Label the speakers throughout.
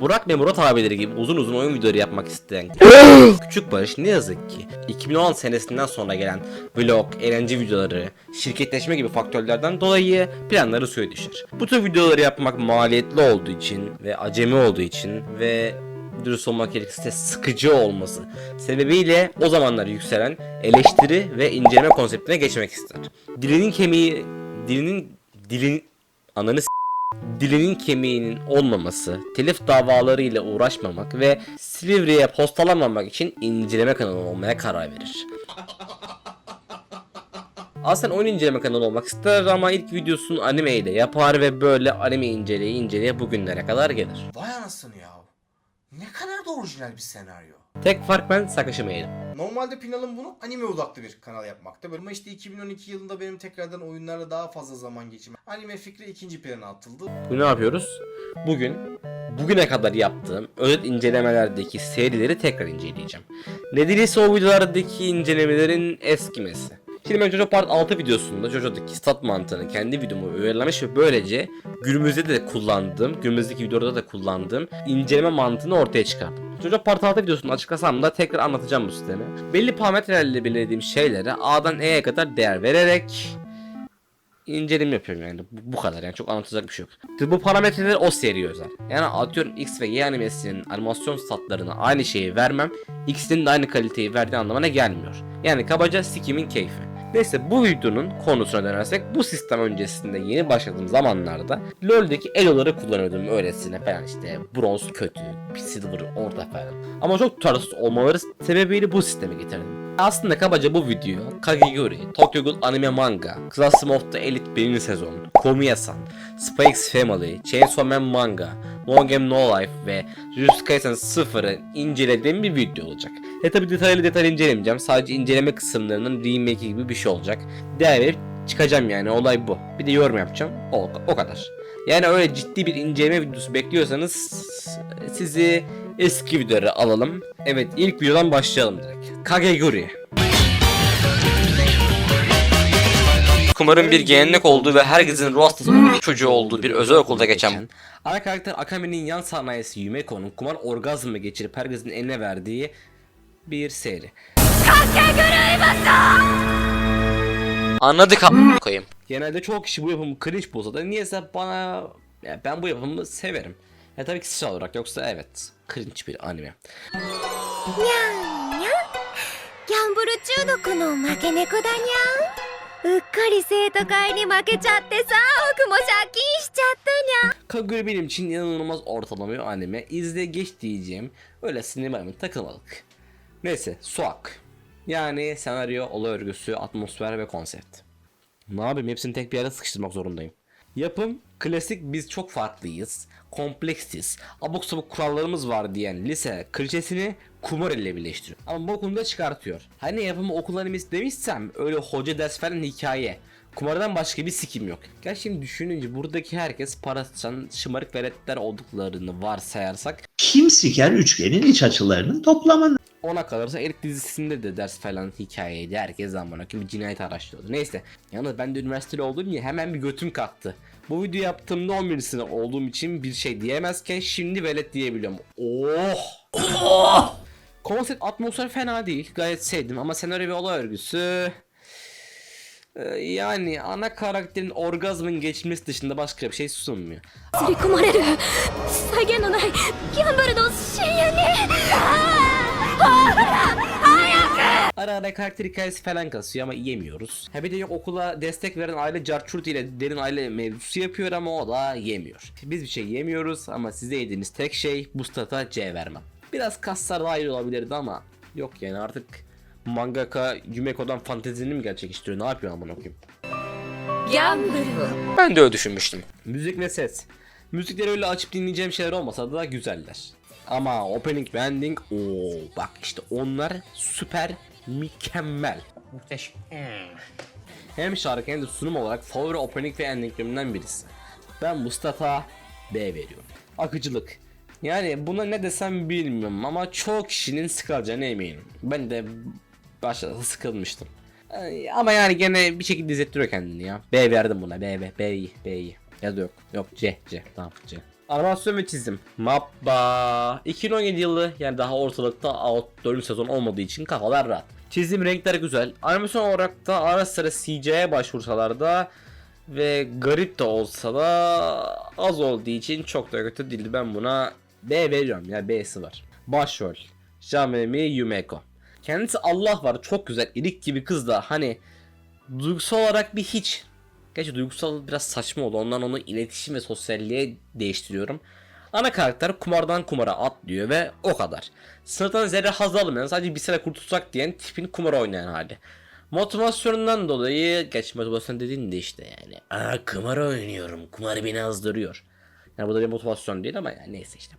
Speaker 1: Burak ve Murat abileri gibi uzun uzun oyun videoları yapmak isteyen Küçük Barış ne yazık ki 2010 senesinden sonra gelen vlog, eğlence videoları, şirketleşme gibi faktörlerden dolayı planları suya düşer. Bu tür videoları yapmak maliyetli olduğu için ve acemi olduğu için ve dürüst olmak gerekirse sıkıcı olması sebebiyle o zamanlar yükselen eleştiri ve inceleme konseptine geçmek ister. Dilinin kemiği, dilinin, dilin, ananı s- dilinin kemiğinin olmaması, telif davaları ile uğraşmamak ve Silivri'ye postalamamak için inceleme kanalı olmaya karar verir. Aslında oyun inceleme kanalı olmak ister ama ilk videosunu anime ile yapar ve böyle anime inceleye inceleye bugünlere kadar gelir.
Speaker 2: Vay anasını ya. Ne kadar da orijinal bir senaryo.
Speaker 1: Tek fark ben Mail'im.
Speaker 2: Normalde planım bunu anime odaklı bir kanal yapmakta. Ama işte 2012 yılında benim tekrardan oyunlarla daha fazla zaman geçirmem. Anime fikri ikinci plana atıldı.
Speaker 1: Bugün ne yapıyoruz? Bugün bugüne kadar yaptığım özet incelemelerdeki serileri tekrar inceleyeceğim. Ne değilse o videolardaki incelemelerin eskimesi. Ben Jojo Part 6 videosunda Jojo'daki stat mantığını kendi videomu uyarlamış ve böylece günümüzde de kullandığım, günümüzdeki videoda da kullandığım inceleme mantığını ortaya çıkardım. Jojo Part 6 videosunu açıklasam da tekrar anlatacağım bu sistemi. Belli parametrelerle belirlediğim şeylere A'dan E'ye kadar değer vererek inceleme yapıyorum yani bu, kadar yani çok anlatacak bir şey yok. Bu parametreler o seriye özel. Yani atıyorum X ve Y animesinin animasyon statlarına aynı şeyi vermem X'in de aynı kaliteyi verdiği anlamına gelmiyor. Yani kabaca sikimin keyfi. Neyse bu videonun konusuna dönersek bu sistem öncesinde yeni başladığım zamanlarda LoL'deki eloları kullanıyordum öylesine falan işte bronz kötü, silver orta falan. Ama çok tutarsız olmaları sebebiyle bu sistemi getirdim. Aslında kabaca bu video Kageguri, Tokyo Ghoul Anime Manga, Classroom of the Elite 1. sezon, Komiya-san, Spy Family, Chainsaw Man Manga, No Game No Life ve Jujutsu Kaisen 0'ı incelediğim bir video olacak. E tabi detaylı detaylı incelemeyeceğim. Sadece inceleme kısımlarının remake gibi bir şey olacak. Değer verip çıkacağım yani olay bu. Bir de yorum yapacağım. O, o kadar. Yani öyle ciddi bir inceleme videosu bekliyorsanız sizi eski videoları alalım. Evet ilk videodan başlayalım direkt. Kageguri. Kumarın bir gelenek olduğu ve herkesin ruh hastası çocuğu olduğu bir özel okulda geçen ana karakter Akami'nin yan sanayisi Yumeko'nun kumar orgazmı geçirip herkesin eline verdiği bir seri. Anladık a- koyayım. Genelde çoğu kişi bu yapımı cringe bulsa da niyeyse bana ya ben bu yapımı severim. Ya tabii kişisel olarak yoksa evet cringe bir anime.
Speaker 3: にゃんにゃんギャンブル中毒の負け猫だにゃんうっかり生徒会に負けちゃってさ僕も借金しちゃったにゃん
Speaker 1: Kagura benim için inanılmaz ortalama bir anime. İzle geç diyeceğim. Öyle sinemaya takılmalık. Neyse Suak. Yani senaryo, olay örgüsü, atmosfer ve konsept. Ne yapayım hepsini tek bir yere sıkıştırmak zorundayım. Yapım klasik biz çok farklıyız, kompleksiz, abuk sabuk kurallarımız var diyen lise klişesini kumar ile birleştiriyor. Ama bokunu da çıkartıyor. Hani yapımı okul animesi demişsem öyle hoca ders falan hikaye. Kumardan başka bir sikim yok. Gerçi şimdi düşününce buradaki herkes parasından şımarık veletler olduklarını varsayarsak
Speaker 4: Kim siker üçgenin iç açılarının toplamı
Speaker 1: ona kalırsa Erik dizisinde de ders falan hikayeydi. Herkes zaman bir cinayet araştırıyordu. Neyse. Yalnız ben de üniversiteli olduğum için hemen bir götüm kalktı. Bu video yaptığımda 11 sene olduğum için bir şey diyemezken şimdi velet diyebiliyorum. Oh! oh! Konsept atmosfer fena değil. Gayet sevdim ama senaryo ve olay örgüsü... Ee, Yani ana karakterin orgazmın geçmesi dışında başka bir şey sunmuyor. Ara ara karakter hikayesi falan kasıyor ama yemiyoruz. Ha bir de yok okula destek veren aile Carçurt ile derin aile mevzusu yapıyor ama o da yemiyor. Biz bir şey yemiyoruz ama size yediğiniz tek şey bu stata C vermem. Biraz kaslar dahil olabilirdi ama yok yani artık mangaka Yumeko'dan fantezini mi gerçekleştiriyor ne yapıyor
Speaker 3: amına koyayım.
Speaker 1: Ben de öyle düşünmüştüm. Müzik ve ses. Müzikleri öyle açıp dinleyeceğim şeyler olmasa da güzeller. Ama opening ending ooo bak işte onlar süper mükemmel. Muhteşem. Hem şarkı hem de sunum olarak favori opening ve endinglerimden birisi. Ben bu stata B veriyorum. Akıcılık. Yani buna ne desem bilmiyorum ama çok kişinin sıkılacağına eminim. Ben de başta sıkılmıştım. Ama yani gene bir şekilde izlettiriyor kendini ya. B verdim buna. B, B, B B iyi. Ya da yok. Yok C, C. Tamam C. Animasyon ve çizim. Mappa. 2017 yılı yani daha ortalıkta out 4. sezon olmadığı için kafalar rahat. Çizim renkler güzel. Animasyon olarak da ara sıra CGI'ye başvursalar da ve garip de olsa da az olduğu için çok da kötü değildi. Ben buna B veriyorum ya B'si var. Başrol. Jamemi Yumeko. Kendisi Allah var çok güzel ilik gibi kız da hani duygusal olarak bir hiç. Gerçi duygusal biraz saçma oldu. Ondan onu iletişim ve sosyalliğe değiştiriyorum. Ana karakter kumardan kumara atlıyor ve o kadar. Sınıftan zerre haz almayan sadece bir sene kurtulsak diyen tipin kumar oynayan hali. Motivasyonundan dolayı geç motivasyon dediğin de işte yani. Aa kumar oynuyorum. Kumar beni azdırıyor. Yani bu da bir motivasyon değil ama yani neyse işte.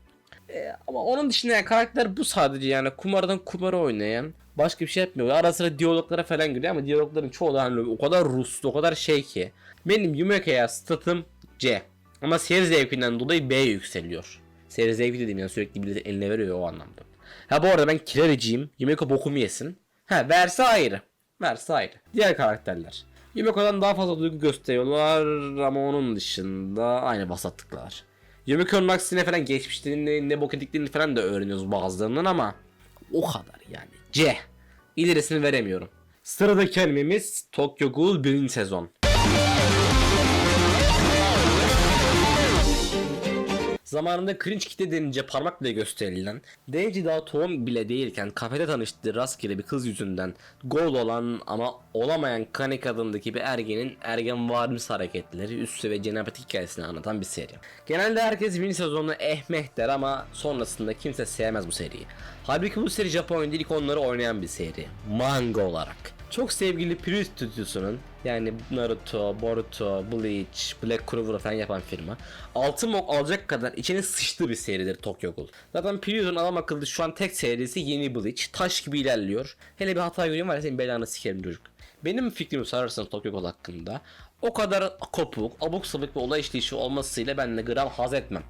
Speaker 1: Ee, ama onun dışında yani karakter bu sadece yani kumardan kumara oynayan başka bir şey yapmıyor. Ara sıra diyaloglara falan giriyor ama diyalogların çoğu da hani o kadar ruslu o kadar şey ki. Benim Yumeka'ya statım C. Ama seyir zevkinden dolayı B yükseliyor. Seyir zevki dediğim yani sürekli biri eline veriyor o anlamda. Ha bu arada ben kilericiyim. Yumeko bokumu yesin. Ha verse ayrı. Verse ayrı. Diğer karakterler. Yumeko'dan daha fazla duygu gösteriyorlar ama onun dışında aynı basattıklar. Yumiko'nun aksine falan geçmişlerini ne bok ettiklerini falan da öğreniyoruz bazılarından ama o kadar yani. C. İlerisini veremiyorum. Sıradaki animemiz Tokyo Ghoul 1. sezon. Zamanında cringe kitle denince parmakla gösterilen, Denji daha tohum bile değilken kafede tanıştığı rastgele bir kız yüzünden gol olan ama olamayan Kanek adındaki bir ergenin ergen varimsi hareketleri, üstü ve cenabetik hikayesini anlatan bir seri. Genelde herkes birinci sezonunu ehmeh der ama sonrasında kimse sevmez bu seriyi. Halbuki bu seri Japonya'da ilk onları oynayan bir seri. Manga olarak. Çok sevgili Piri Stüdyosu'nun yani Naruto, Boruto, Bleach, Black Clover falan yapan firma altın mok alacak kadar içine sıçtığı bir seridir Tokyo Ghoul. Zaten Pirio'nun adam akıllı şu an tek serisi yeni Bleach. Taş gibi ilerliyor. Hele bir hata göreyim var ya senin belanı sikerim çocuk. Benim fikrimi sorarsanız Tokyo Ghoul hakkında o kadar kopuk, abuk sabık bir olay işleyişi olmasıyla ben de gram haz etmem.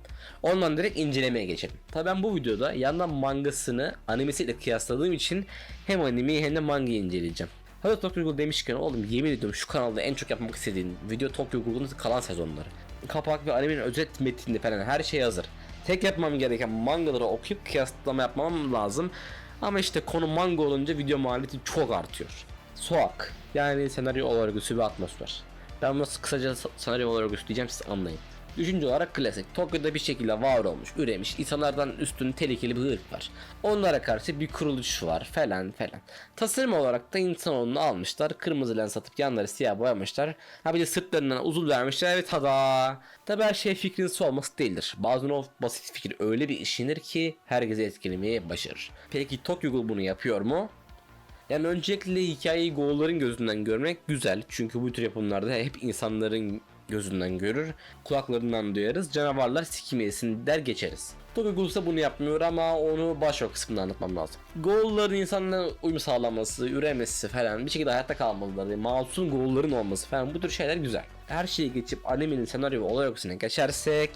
Speaker 1: Ondan direkt incelemeye geçelim. Tabi ben bu videoda yandan mangasını animesiyle kıyasladığım için hem animeyi hem de mangayı inceleyeceğim. Hadi Tokyo Ghoul demişken oğlum yemin ediyorum şu kanalda en çok yapmak istediğim video Tokyo Ghoul'un kalan sezonları. Kapak ve animenin özet metni falan her şey hazır. Tek yapmam gereken mangaları okuyup kıyaslama yapmam lazım. Ama işte konu manga olunca video maliyeti çok artıyor. Soğuk. Yani senaryo olarak üstü bir atmosfer. Ben bunu kısaca senaryo olarak üstleyeceğim siz anlayın. Üçüncü olarak klasik. Tokyo'da bir şekilde var olmuş, üremiş, insanlardan üstün tehlikeli bir ırk var. Onlara karşı bir kuruluş var falan falan. Tasarım olarak da insanoğlunu almışlar, kırmızı lens atıp yanları siyah boyamışlar. Ha bir de sırtlarından uzun vermişler ve tada. Tabi her şey fikriniz olması değildir. Bazen o basit fikir öyle bir işinir ki herkesi etkilemeyi başarır. Peki Tokyo bunu yapıyor mu? Yani öncelikle hikayeyi Goğulların gözünden görmek güzel. Çünkü bu tür yapımlarda hep insanların gözünden görür, kulaklarından duyarız, canavarlar sikim yesin der geçeriz. İse bunu yapmıyor ama onu başrol kısmında anlatmam lazım. Goğulların insanlara uyum sağlaması, üremesi falan bir şekilde hayatta kalmaları, masum Goğulların olması falan bu tür şeyler güzel. Her şeyi geçip animenin senaryo ve olay örgüsüne geçersek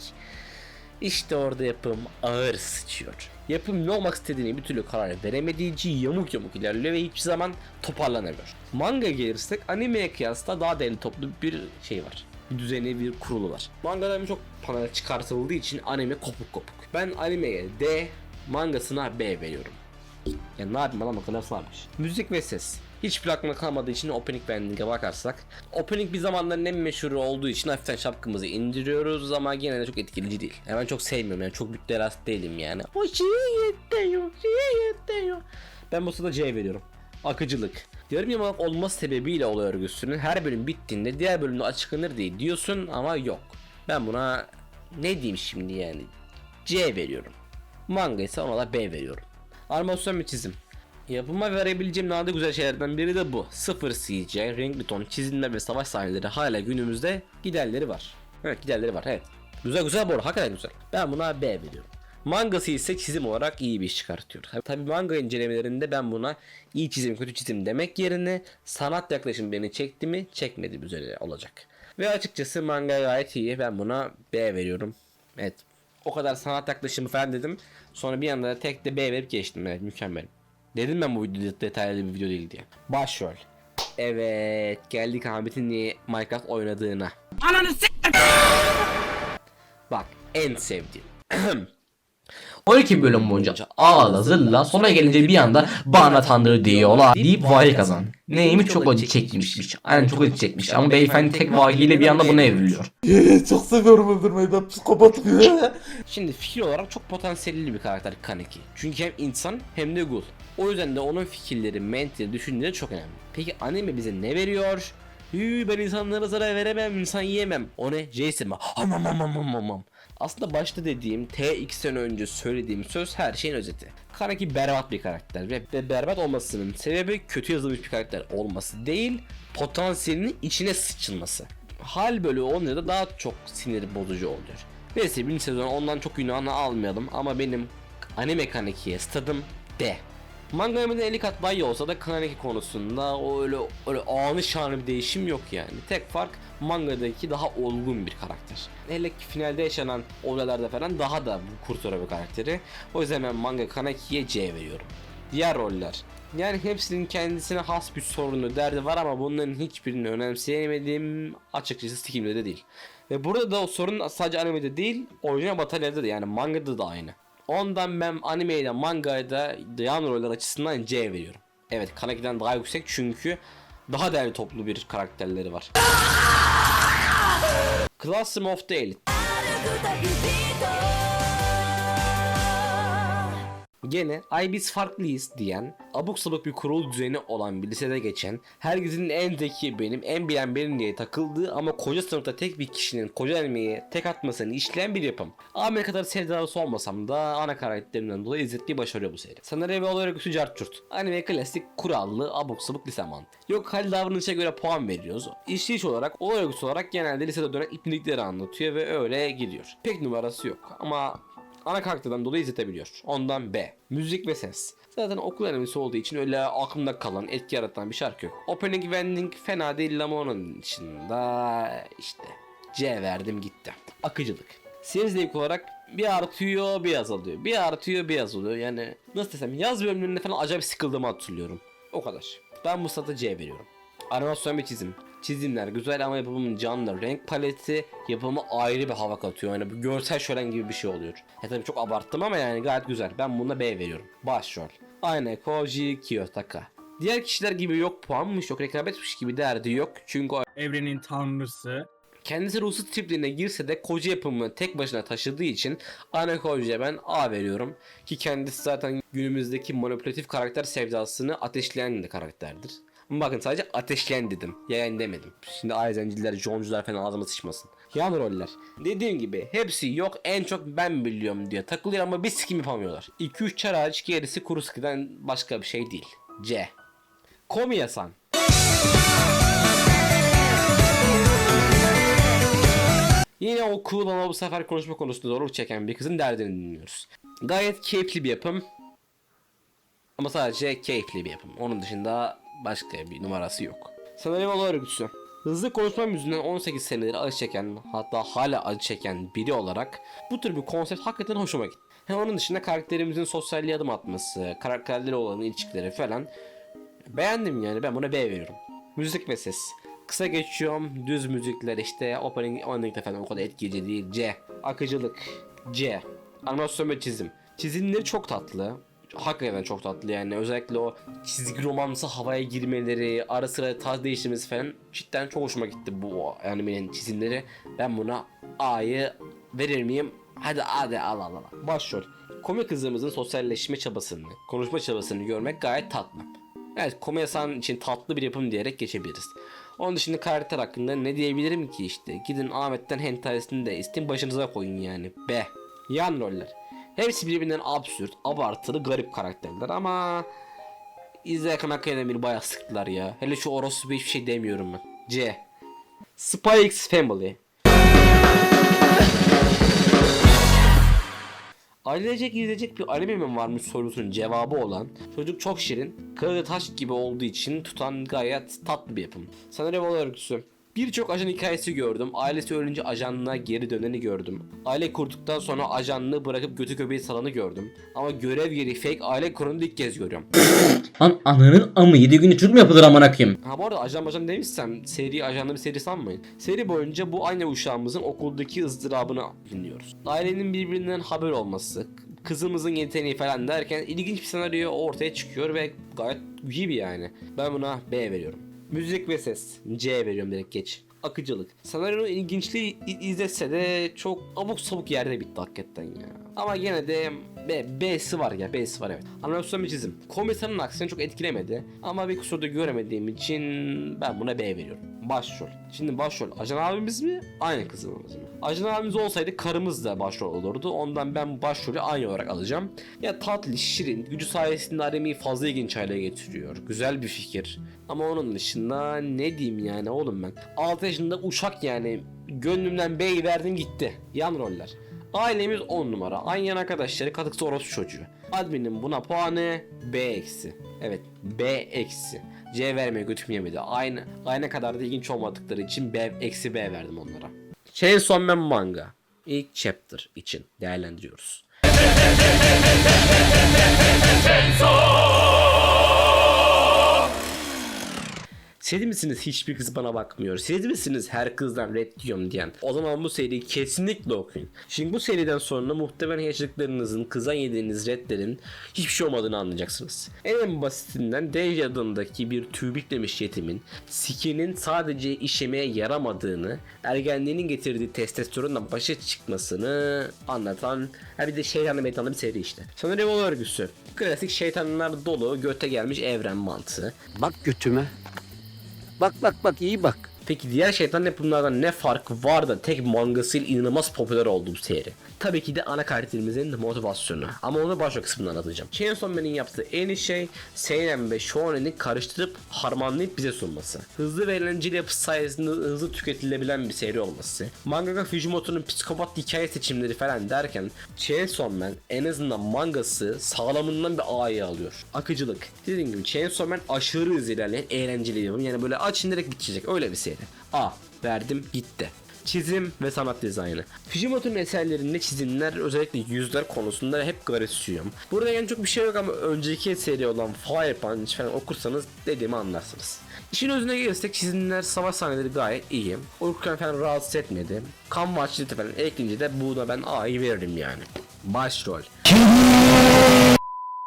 Speaker 1: işte orada yapım ağır sıçıyor. Yapım ne olmak istediğini bir türlü karar veremediği için yamuk yamuk ilerliyor ve hiçbir zaman toparlanamıyor. Manga gelirsek animeye kıyasla daha derli toplu bir şey var. Bir düzeni bir kurulu var. Mangadan çok panel çıkartıldığı için anime kopuk kopuk. Ben animeye D, mangasına B veriyorum. Yani ne yapayım adam o kadar sarmış. Müzik ve ses. Hiçbir aklımda kalmadığı için opening banding'e bakarsak. Opening bir zamanların en meşhuru olduğu için hafiften şapkımızı indiriyoruz ama gene de çok etkileyici değil. Yani ben çok sevmiyorum yani çok müptelas değilim yani. O şey yetiyor, şey yetiyor. Ben bu sırada C veriyorum. Akıcılık. Yarım yamalak olması sebebiyle olay örgüsünün her bölüm bittiğinde diğer bölümde açıklanır diye diyorsun ama yok. Ben buna ne diyeyim şimdi yani C veriyorum. Manga ise ona da B veriyorum. Animasyon ve çizim. Yapıma verebileceğim nadir güzel şeylerden biri de bu. Sıfır CGI, renkli ton, çizimler ve savaş sahneleri hala günümüzde giderleri var. Evet giderleri var evet. Güzel güzel bu arada hakikaten güzel. Ben buna B veriyorum. Mangası ise çizim olarak iyi bir iş çıkartıyor. Tabi manga incelemelerinde ben buna iyi çizim kötü çizim demek yerine sanat yaklaşım beni çekti mi çekmedi mi üzerine olacak. Ve açıkçası manga gayet iyi ben buna B veriyorum. Evet o kadar sanat yaklaşımı falan dedim. Sonra bir anda tek de B verip geçtim. Evet mükemmel. Dedim ben bu video detaylı bir video değil diye. Başrol. Evet geldik Ahmet'in niye Minecraft oynadığına. Bak en sevdiğim.
Speaker 5: 12 bölüm boyunca ağla zırla sona gelince bir anda bana tanrı diyorlar deyip vahiy kazan. Neymiş çok acı çekmişmiş. Aynen çok acı çekmiş ama beyefendi tek vahiyle bir anda buna evriliyor.
Speaker 6: Çok seviyorum öldürmeyi ben psikopatım ya.
Speaker 1: Şimdi fikir olarak çok potansiyelli bir karakter Kaneki. Çünkü hem insan hem de gul. O yüzden de onun fikirleri, mentali, düşünceleri çok önemli. Peki anime bize ne veriyor? Hü ben insanlara zarar veremem, insan yiyemem. O ne? Jason mi? Hamam hamam hamam hamam. Aslında başta dediğim TX sene önce söylediğim söz her şeyin özeti. Kaneki berbat bir karakter ve, ve berbat olmasının sebebi kötü yazılmış bir karakter olması değil, potansiyelinin içine sıçılması. Hal böyle olunca da daha çok sinir bozucu oluyor. Neyse birinci sezon ondan çok günahını almayalım ama benim anime Kaneki'ye stadım D. Manga animeden 50 kat iyi olsa da Kaneki konusunda o öyle öyle anı şanı bir değişim yok yani. Tek fark mangadaki daha olgun bir karakter. Hele ki finalde yaşanan olaylarda falan daha da bu karakteri. O yüzden ben manga Kaneki'ye C veriyorum. Diğer roller. Yani hepsinin kendisine has bir sorunu, derdi var ama bunların hiçbirini önemseyemediğim açıkçası Steam'de de değil. Ve burada da o sorun sadece animede değil, orijinal batalyada da yani mangada da aynı. Ondan ben animeyle mangaya da yan roller açısından C veriyorum. Evet Kanaki'den daha yüksek çünkü daha değerli toplu bir karakterleri var. Classroom of the Elite. Gene ay biz farklıyız diyen, abuk sabuk bir kurul düzeni olan bir lisede geçen, herkesin en zeki benim, en bilen benim diye takıldığı ama koca sınıfta tek bir kişinin koca animeyi tek atmasını işleyen bir yapım. Ahmet kadar sevdalısı olmasam da ana karakterimden dolayı izlettiği başarıyor bu seri. Senaryo ve olay örgüsü cartçurt. Anime klasik kurallı abuk sabuk lise mantığı. Yok hal davranışa göre puan veriyoruz. İşleyiş olarak, olay örgüsü olarak genelde lisede dönen iplikleri anlatıyor ve öyle gidiyor. Pek numarası yok ama ana karakterden dolayı izletebiliyor. Ondan B. Müzik ve ses. Zaten okul animesi olduğu için öyle aklımda kalan, etki yaratan bir şarkı yok. Opening ve ending fena değil ama onun dışında işte C verdim gitti. Akıcılık. Seyir zevk olarak bir artıyor bir azalıyor. Bir artıyor bir azalıyor. Yani nasıl desem yaz bölümlerinde falan acayip sıkıldığımı hatırlıyorum. O kadar. Ben bu sırada C veriyorum. Animasyon ve çizim. Çizimler güzel ama yapımın canlı renk paleti yapımı ayrı bir hava katıyor. Yani bu görsel şölen gibi bir şey oluyor. Ya tabii çok abarttım ama yani gayet güzel. Ben buna B veriyorum. Başrol. Aynen Koji Kiyotaka. Diğer kişiler gibi yok puanmış yok rekabetmiş gibi derdi yok. Çünkü o
Speaker 7: evrenin tanrısı.
Speaker 1: kendisi ruhsuz tripliğine girse de koca yapımı tek başına taşıdığı için Ana Koji'ye ben A veriyorum. Ki kendisi zaten günümüzdeki manipülatif karakter sevdasını ateşleyen de karakterdir. Ama bakın sadece ateşleyen dedim. Yayan demedim. Şimdi Aizenciler, Joncular falan ağzıma sıçmasın. Yan roller. Dediğim gibi hepsi yok en çok ben biliyorum diye takılıyor ama bir sikim yapamıyorlar. 2-3 çar hariç gerisi kuru sıkıdan başka bir şey değil. C. Komiya-san. Yine o cool ama bu sefer konuşma konusunda zorluk çeken bir kızın derdini dinliyoruz. Gayet keyifli bir yapım. Ama sadece keyifli bir yapım. Onun dışında başka bir numarası yok. Senaryo ve olay örgüsü. Hızlı konuşma yüzünden 18 senedir acı çeken hatta hala acı çeken biri olarak bu tür bir konsept hakikaten hoşuma gitti. Hem onun dışında karakterimizin sosyalliğe adım atması, karakterleri olan ilişkileri falan beğendim yani ben buna B veriyorum. Müzik ve ses. Kısa geçiyorum. Düz müzikler işte opening ending'de falan o kadar etkileyici değil. C. Akıcılık. C. Animasyon ve çizim. Çizimleri çok tatlı. Hakikaten çok tatlı yani özellikle o çizgi romansı havaya girmeleri, ara sıra tarz değiştirmesi falan cidden çok hoşuma gitti bu animenin çizimleri. Ben buna A'yı verir miyim? Hadi hadi al al al. Başrol. Komik kızımızın sosyalleşme çabasını, konuşma çabasını görmek gayet tatlı. Evet Komiyasan için tatlı bir yapım diyerek geçebiliriz. Onun dışında karakter hakkında ne diyebilirim ki işte. Gidin Ahmet'ten hentayesini de isteyin başınıza koyun yani. B. Yan roller. Hepsi birbirinden absürt, abartılı, garip karakterler ama izlerken hakikaten beni bayağı sıktılar ya. Hele şu orospu hiçbir şey demiyorum ben. C. Spy X Family. Ailecek izleyecek bir anime mi varmış sorusunun cevabı olan çocuk çok şirin, kağıdı taş gibi olduğu için tutan gayet tatlı bir yapım. Ve olay örgüsü. Birçok ajan hikayesi gördüm. Ailesi ölünce ajanlığa geri döneni gördüm. Aile kurduktan sonra ajanlığı bırakıp götü köpeği salanı gördüm. Ama görev yeri fake aile kurunu ilk kez görüyorum.
Speaker 5: Lan ananın amı 7 günü Türk mü yapılır amına koyayım?
Speaker 1: Ha bu arada ajan ajan demişsem seri ajanlı bir seri sanmayın. Seri boyunca bu aynı uşağımızın okuldaki ızdırabını dinliyoruz. Ailenin birbirinden haber olması, kızımızın yeteneği falan derken ilginç bir senaryo ortaya çıkıyor ve gayet iyi bir yani. Ben buna B veriyorum. Müzik ve ses C veriyorum direkt geç. Akıcılık. Senaryonun ilginçliği i- izlese de çok abuk sabuk yerde bitti hakikaten ya. Ama gene de B, B'si var ya B'si var evet. Animasyon ve çizim. Komisanın aksine çok etkilemedi. Ama bir kusur da göremediğim için ben buna B veriyorum. Başrol. Şimdi başrol Ajan abimiz mi? Aynı kızımız mı? Ajan abimiz olsaydı karımız da başrol olurdu. Ondan ben başrolü aynı olarak alacağım. Ya tatlı, şirin, gücü sayesinde Aremi'yi fazla ilginç hale getiriyor. Güzel bir fikir. Ama onun dışında ne diyeyim yani oğlum ben. 6 yaşında uşak yani. Gönlümden B'yi verdim gitti. Yan roller. Ailemiz 10 numara. Aynı arkadaşları katıksı orospu çocuğu. Admin'in buna puanı B eksi. Evet B eksi. C vermeye götüm yemedi. Aynı, aynı kadar da ilginç olmadıkları için B eksi B verdim onlara. Chainsaw Man manga. İlk chapter için değerlendiriyoruz. Siz misiniz hiçbir kız bana bakmıyor? Siz misiniz her kızdan red diyorum diyen? O zaman bu seriyi kesinlikle okuyun. Şimdi bu seriden sonra muhtemelen yaşadıklarınızın, kıza yediğiniz redlerin hiçbir şey olmadığını anlayacaksınız. En basitinden Deji adındaki bir tübüklemiş yetimin sikinin sadece işemeye yaramadığını, ergenliğinin getirdiği testosteronla başa çıkmasını anlatan ha bir de şeytanlı meytanlı bir seri işte. Sanırım o örgüsü. Klasik şeytanlar dolu göte gelmiş evren mantığı.
Speaker 7: Bak götüme. Bak bak bak iyi bak.
Speaker 1: Peki diğer şeytan yapımlardan ne fark var da tek mangasıyla inanılmaz popüler oldu bu seri? Tabii ki de ana karakterimizin motivasyonu. Ama onu başka kısmında anlatacağım. Chainsaw Man'in yaptığı en iyi şey Seinen ve Shonen'i karıştırıp harmanlayıp bize sunması. Hızlı ve eğlenceli yapısı sayesinde hızlı tüketilebilen bir seri olması. Mangaka Fujimoto'nun psikopat hikaye seçimleri falan derken Chainsaw Man en azından mangası sağlamından bir A'yı alıyor. Akıcılık. Dediğim gibi Chainsaw Man aşırı hızlı ilerleyen eğlenceli yapım. Yani böyle açın direkt bitecek öyle bir seri. A verdim gitti. Çizim ve sanat dizaynı. Fujimoto'nun eserlerinde çizimler özellikle yüzler konusunda hep garipsiyorum. Burada yani çok bir şey yok ama önceki seri olan Fire Punch falan okursanız dediğimi anlarsınız. İşin özüne gelirsek çizimler savaş sahneleri gayet iyi. Okurken falan rahatsız etmedi. Kan vahşeti falan ekleyince de buna ben A'yı veririm yani. Başrol.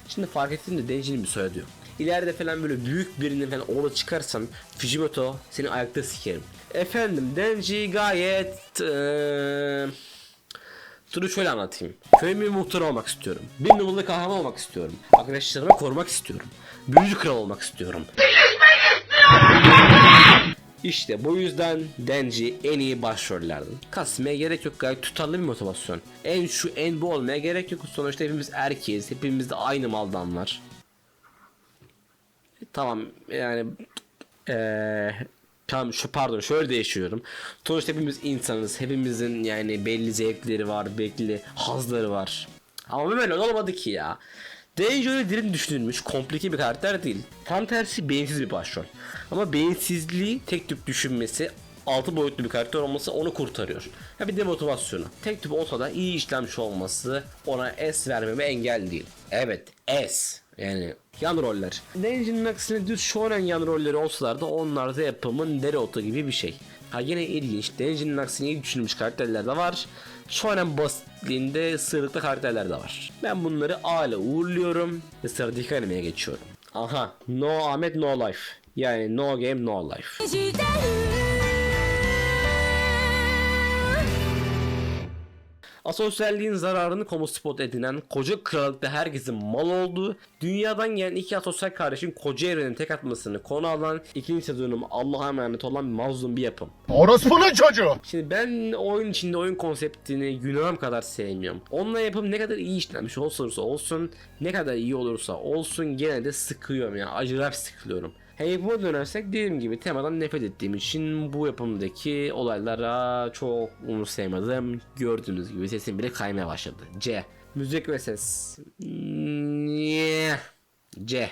Speaker 1: Şimdi fark ettim de Denji'nin bir soyadı yok. İleride falan böyle büyük birinin falan oğlu çıkarsan Fujimoto seni ayakta sikerim. Efendim Denji gayet eee Dur şöyle anlatayım. Köyümün muhtarı olmak istiyorum. Bir numaralı kahraman olmak istiyorum. Arkadaşlarımı korumak istiyorum. Büyücü kral olmak istiyorum. İşte bu yüzden Denji en iyi başrollerden. Kasmaya gerek yok gayet tutarlı bir motivasyon. En şu en bu olmaya gerek yok. Sonuçta hepimiz erkeğiz. Hepimizde aynı maldan var. Tamam yani eee Tamam şu pardon şöyle değişiyorum. Sonuçta hepimiz insanız. Hepimizin yani belli zevkleri var, belli hazları var. Ama böyle olmadı ki ya. Denji derin düşünülmüş, komplike bir karakter değil. Tam tersi beyinsiz bir başrol. Ama beyinsizliği tek tip düşünmesi, altı boyutlu bir karakter olması onu kurtarıyor. Ha bir de motivasyonu. Tek tip olsa da iyi işlenmiş olması ona S vermeme engel değil. Evet S. Yani yan roller. Denji'nin aksine düz shonen yan rolleri olsalar da onlar da yapımın Naruto gibi bir şey. Ha yine ilginç. Denji'nin aksine iyi düşünülmüş karakterler de var. Shonen basitliğinde sırlıklı karakterler de var. Ben bunları A ile uğurluyorum ve sıradaki animeye geçiyorum. Aha. No Ahmet No Life. Yani No Game No Life. Asosyalliğin zararını kamu spot edinen, koca krallıkta herkesin mal olduğu, dünyadan gelen iki asosyal kardeşin koca evrenin tek atmasını konu alan, ikinci sezonum Allah'a emanet olan mazlum bir yapım.
Speaker 8: Orospunun çocuğu.
Speaker 1: Şimdi ben oyun içinde oyun konseptini Yunan kadar sevmiyorum. Onunla yapım ne kadar iyi işlenmiş olursa olsun, ne kadar iyi olursa olsun gene de sıkıyorum ya. Acayip sıkılıyorum. Yapıma dönersek dediğim gibi temadan nefret ettiğim için bu yapımdaki olaylara çok umursayamadım. Gördüğünüz gibi sesim bile kaymaya başladı. C. Müzik ve ses. Yeah. C.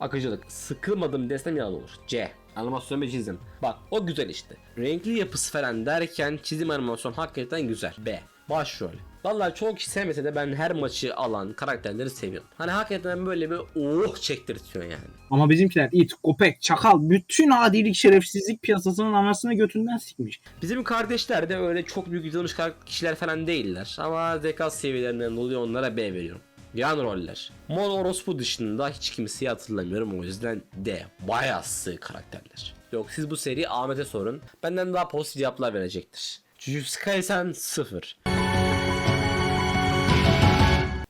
Speaker 1: Akıcılık. Sıkılmadım desem yalan olur. C. Animasyon ve çizim. Bak o güzel işte. Renkli yapısı falan derken çizim animasyon hakikaten güzel. B. Başrol. Vallahi çoğu kişi sevmese de ben her maçı alan karakterleri seviyorum. Hani hakikaten böyle bir oh çektirtiyor yani.
Speaker 8: Ama bizimkiler it, köpek, çakal bütün adilik şerefsizlik piyasasının anasını götünden sikmiş.
Speaker 1: Bizim kardeşler de öyle çok büyük yazılmış kişiler falan değiller. Ama zeka seviyelerinden dolayı onlara B veriyorum. Yan roller. Mod orospu dışında hiç kimseyi hatırlamıyorum o yüzden D. Bayağı sığ karakterler. Yok siz bu seriyi Ahmet'e sorun. Benden daha pozitif cevaplar verecektir. Jujutsu Kaisen 0.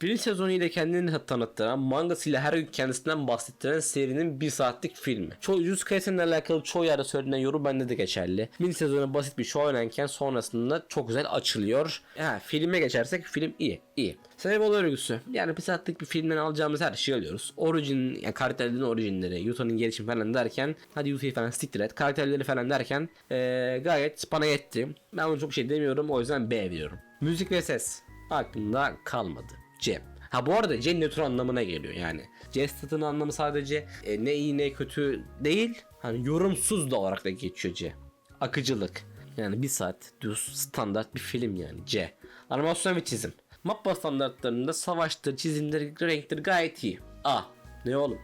Speaker 1: Birinci sezonu ile kendini tanıttıran, mangasıyla her gün kendisinden bahsettiren serinin bir saatlik filmi. Çoğu Jujutsu Kaisen'le alakalı çoğu yerde söylenen yorum bende de geçerli. Birinci sezonu basit bir show oynarken sonrasında çok güzel açılıyor. Ha, filme geçersek film iyi, iyi. Sebep örgüsü. Yani bir saatlik bir filmden alacağımız her şeyi alıyoruz. Origin, yani karakterlerin orijinleri, Yuta'nın gelişimi falan derken, hadi Yuta'yı falan siktir et, karakterleri falan derken ee, gayet bana yetti. Ben ona çok şey demiyorum o yüzden B diyorum. Müzik ve ses aklımda kalmadı. C. Ha bu arada C nötr anlamına geliyor yani. Statının anlamı sadece e, ne iyi ne kötü değil. Hani yorumsuz da olarak da geçiyor C. Akıcılık. Yani bir saat düz standart bir film yani C. Animasyon ve çizim. Mappa standartlarında savaştır, çizimdir, renktir gayet iyi. A. Ne oğlum?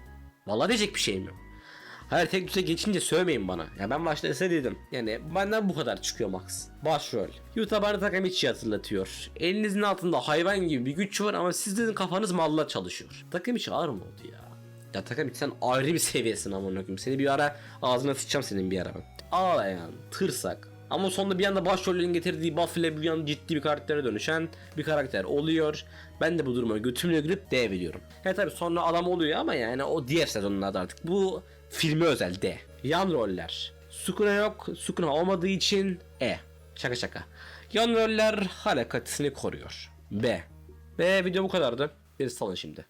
Speaker 1: Vallahi diyecek bir şeyim yok. Hayır tek düze geçince sövmeyin bana. Ya ben başta ise dedim. Yani benden bu kadar çıkıyor max. Başrol. Yuta Bari Takamichi'yi hatırlatıyor. Elinizin altında hayvan gibi bir güç var ama sizin kafanız malla çalışıyor. Takamichi ağır mı oldu ya? Ya Takamichi sen ayrı bir seviyesin amına koyayım. Seni bir ara ağzına sıçacağım senin bir ara ben. Ağlayan, tırsak. Ama sonunda bir anda başrolün getirdiği buff ile bir anda ciddi bir karaktere dönüşen bir karakter oluyor. Ben de bu duruma götümle gülüp D veriyorum. He tabi sonra adam oluyor ama yani o diğer sezonlarda artık. Bu filmi özel D. Yan roller. Sukuna yok. Sukuna olmadığı için E. Şaka şaka. Yan roller hala kalitesini koruyor. B. Ve video bu kadardı. Bir salın şimdi.